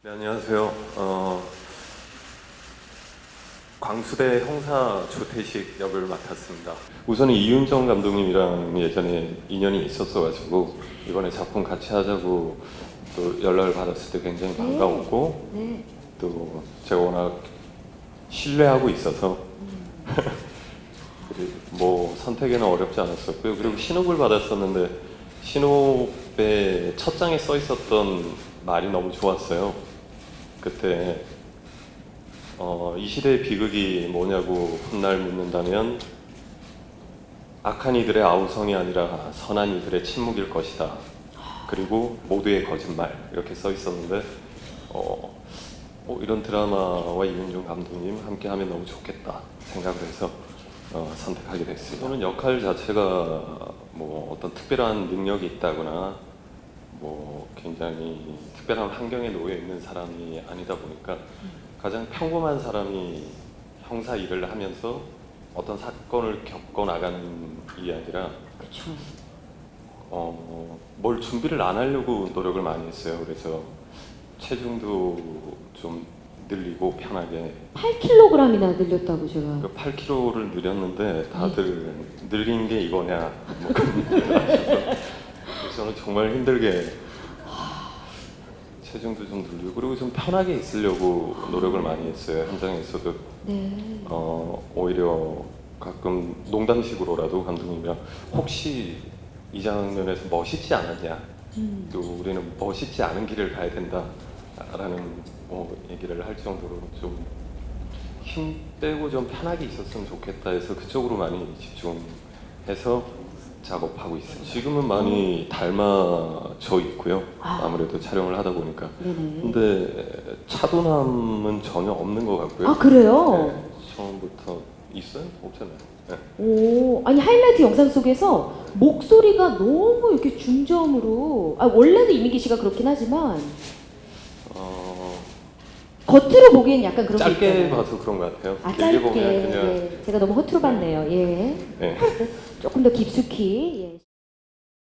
네, 안녕하세요. 어, 광수대 형사 조태식 역을 맡았습니다. 우선은 이윤정 감독님이랑 예전에 인연이 있었어가지고 이번에 작품 같이 하자고 또 연락을 받았을 때 굉장히 반가웠고 네. 또 제가 워낙 신뢰하고 있어서 그리고 뭐 선택에는 어렵지 않았었고요. 그리고 신호를 받았었는데 신호에 첫 장에 써 있었던 말이 너무 좋았어요. 그때 어, 이 시대의 비극이 뭐냐고 훗날 묻는다면 악한 이들의 아우성이 아니라 선한 이들의 침묵일 것이다. 그리고 모두의 거짓말 이렇게 써 있었는데 어, 어, 이런 드라마와 이윤중 감독님 함께하면 너무 좋겠다 생각을 해서 어, 선택하게 됐습니다. 저는 역할 자체가 뭐 어떤 특별한 능력이 있다거나 뭐 굉장히 특별한 환경에 놓여 있는 사람이 아니다 보니까 가장 평범한 사람이 형사 일을 하면서 어떤 사건을 겪어 나가는 이야기라 그렇죠. 어, 뭘 준비를 안 하려고 노력을 많이 했어요. 그래서 체중도 좀 늘리고 편하게. 8kg이나 늘렸다고 제가. 그 8kg를 늘렸는데 다들 늘린 게 이거냐 뭐 그런 얘기를 하셔서 그래서 저는 정말 힘들게 체중도 좀 늘리고 그리고 좀 편하게 있으려고 노력을 많이 했어요. 현장에서도. 네. 어, 오히려 가끔 농담식으로라도 감독님이랑 혹시 이 장면에서 멋있지 않았냐? 음. 또 우리는 멋있지 않은 길을 가야 된다 라는 뭐 얘기를 할 정도로 좀 힘 빼고 좀 편하게 있었으면 좋겠다 해서 그쪽으로 많이 집중해서 작업하고 있어요. 지금은 많이 닮아져 있고요. 아. 아무래도 촬영을 하다 보니까. 네네. 근데 차도남은 전혀 없는 것 같고요. 아 그래요? 네, 처음부터 있어요? 없잖아요. 네. 오, 아니 하이라이트 영상 속에서 목소리가 너무 이렇게 중저음으로. 아 원래는 이민기 씨가 그렇긴 하지만 어, 겉으로 보기엔 약간 그런 게 짧게 있잖아요. 봐서 그런 것 같아요. 아 길게 짧게. 보면 그냥 네. 제가 너무 허투루 봤네요. 예. 네. 조금 더 깊숙이. 예.